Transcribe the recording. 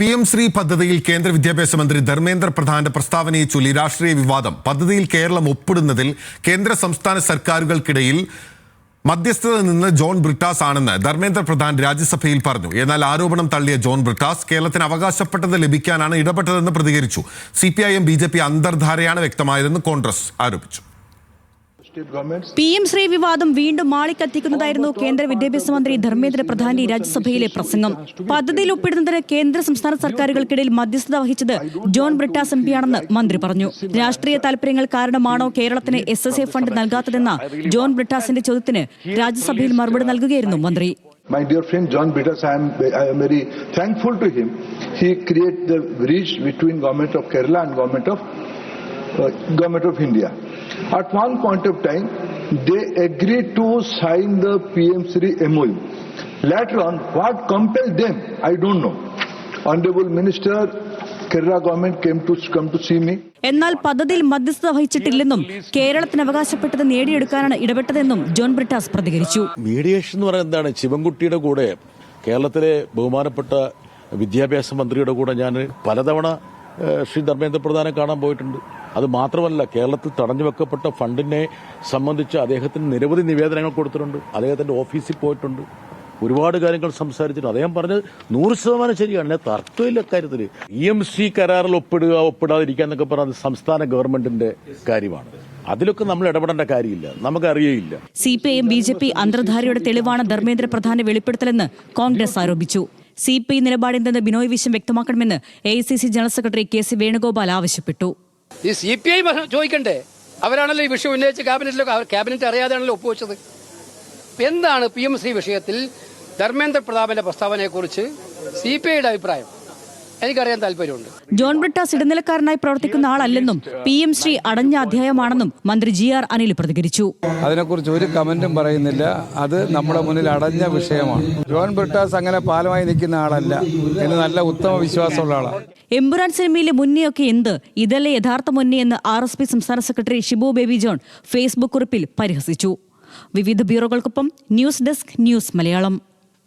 P M Shri പദ്ധതിയിൽ കേന്ദ്ര വിദ്യാഭ്യാസ മന്ത്രി ധർമ്മേന്ദ്ര പ്രധാന്റെ പ്രസ്താവനയെ ചൊല്ലി രാഷ്ട്രീയ വിവാദം. പദ്ധതിയിൽ കേരളം ഒപ്പിടുന്നതിൽ കേന്ദ്ര സംസ്ഥാന സർക്കാരുകൾക്കിടയിൽ മധ്യസ്ഥത നിന്ന് ജോൺ ബ്രിട്ടാസ് ആണെന്ന് ധർമ്മേന്ദ്ര പ്രധാൻ രാജ്യസഭയിൽ പറഞ്ഞു. എന്നാൽ ആരോപണം തള്ളിയ ജോൺ ബ്രിട്ടാസ് കേരളത്തിന് അവകാശപ്പെട്ടത് ലഭിക്കാനാണ് ഇടപെട്ടതെന്ന് പ്രതികരിച്ചു. C P I M B J P അന്തർധാരയാണ് വ്യക്തമായതെന്ന് കോൺഗ്രസ് ആരോപിച്ചു. പി എം ശ്രീ വിവാദം വീണ്ടും മാളിക്കത്തിക്കുന്നതായിരുന്നു കേന്ദ്ര വിദ്യാഭ്യാസ മന്ത്രി ധർമ്മേന്ദ്ര പ്രധാന്റെ രാജ്യസഭയിലെ പ്രസംഗം. പദ്ധതിയിൽ ഒപ്പിടുന്നതിന് കേന്ദ്ര സംസ്ഥാന സർക്കാരുകൾക്കിടയിൽ മധ്യസ്ഥത വഹിച്ചത് ജോൺ ബ്രിട്ടാസ് എം പിയാണെന്ന് മന്ത്രി പറഞ്ഞു. രാഷ്ട്രീയ താൽപര്യങ്ങൾ കാരണമാണോ കേരളത്തിന് എസ് എസ് എ ഫണ്ട് നൽകാത്തതെന്ന ജോൺ ബ്രിട്ടാസിന്റെ ചോദ്യത്തിന് രാജ്യസഭയിൽ മറുപടി നൽകുകയായിരുന്നു മന്ത്രി. My dear friend John Bittas, I am, I am very thankful to him. He created the bridge between government of Kerala and government of government of India. At one point of time, they agreed to sign the PM3 MOU. Later on, what compelled them, I don't know. Honorable Minister, Kerala government came to come to see me. എന്നാൽ പദ്ധതിയിൽ മധ്യസ്ഥത വഹിച്ചിട്ടില്ലെന്നും കേരളത്തിന് അവകാശപ്പെട്ടത് നേടിയെടുക്കാനാണ് ഇടപെട്ടതെന്നും ജോൺ ബ്രിട്ടാസ് പ്രതികരിച്ചു mediation എന്ന് പറയുന്നത് എന്താണ് ശിവൻകുട്ടിയുടെ കൂടെ കേരളത്തിലെ ബഹുമാനപ്പെട്ട വിദ്യാഭ്യാസ മന്ത്രിയുടെ കൂടെ ഞാൻ പലതവണ ശ്രീ ധർമ്മേന്ദ്ര പ്രധാനെ കാണാൻ പോയിട്ടുണ്ട്. അത് മാത്രമല്ല കേരളത്തിൽ തടഞ്ഞു വെക്കപ്പെട്ട ഫണ്ടിനെ സംബന്ധിച്ച് അദ്ദേഹത്തിന് നിരവധി നിവേദനങ്ങൾ കൊടുത്തിട്ടുണ്ട്. അദ്ദേഹത്തിന്റെ ഓഫീസിൽ പോയിട്ടുണ്ട്. ഒരുപാട് കാര്യങ്ങൾ സംസാരിച്ചിട്ടുണ്ട്. അദ്ദേഹം പറഞ്ഞത് നൂറ് ശതമാനം ശരിയാണ്. തർക്കമില്ല കാര്യത്തിൽ ഇ എം സി കരാറിൽ ഒപ്പിടുക ഒപ്പിടാതിരിക്കുക എന്നൊക്കെ പറഞ്ഞത് സംസ്ഥാന ഗവൺമെന്റിന്റെ കാര്യമാണ്. അതിലൊക്കെ നമ്മൾ ഇടപെടേണ്ട കാര്യമില്ല. നമുക്കറിയയില്ല. C P I M B J P അന്തർധാരയുടെ തെളിവാണ് ധർമ്മേന്ദ്ര പ്രധാന്റെ വെളിപ്പെടുത്തലെന്ന് കോൺഗ്രസ് ആരോപിച്ചു. സി പി ഐ നിലപാടെന്തെന്ന് ബിനോയ് വിശ്വം വ്യക്തമാക്കണമെന്ന് A I C C general secretary K C Venugopal ആവശ്യപ്പെട്ടു. ഈ സി പി ഐ ചോദിക്കണ്ടേ? അവരാണല്ലോ ഈ വിഷയം ഉന്നയിച്ച് ക്യാബിനറ്റിലൊക്കെ ക്യാബിനറ്റ് അറിയാതെയാണല്ലോ ഒപ്പുവെച്ചത്. എന്താണ് പി എം സി വിഷയത്തിൽ ധർമ്മേന്ദ്ര പ്രതാപന്റെ പ്രസ്താവനയെക്കുറിച്ച് സി പി ഐയുടെ അഭിപ്രായം? എനിക്കറിയാൻ താല്പര്യമുണ്ട്. ജോൺ ബ്രിട്ടാസ് ഇടനിലക്കാരനായി പ്രവർത്തിക്കുന്ന ആളല്ലെന്നും പി എം ശ്രീ അടഞ്ഞ അധ്യായമാണെന്നും മന്ത്രി ജി ആർ അനിൽ പ്രതികരിച്ചു. അതിനെക്കുറിച്ച് ഒരു കമന്റും പറയുന്നില്ല. അത് നമ്മുടെ മുന്നിൽ അടഞ്ഞ വിഷയമാണ്. ജോൺ ബ്രിട്ടാസ് അങ്ങനെ പാലമായി നിൽക്കുന്ന ആളല്ല എന്ന് നല്ല ഉത്തമ വിശ്വാസമുള്ള ആളാണ്. എമ്പുരാൻ സിനിമയിലെ മുന്നെയൊക്കെ എന്ത്? ഇതല്ലേ യഥാർത്ഥ മുന്നേ എന്ന് ആർ എസ് പി സംസ്ഥാന സെക്രട്ടറി ഷിബു ബേബി ജോൺ ഫേസ്ബുക്ക് കുറിപ്പിൽ പരിഹസിച്ചു. വിവിധ ബ്യൂറോകൾക്കൊപ്പം ന്യൂസ് ഡെസ്ക് ന്യൂസ് മലയാളം.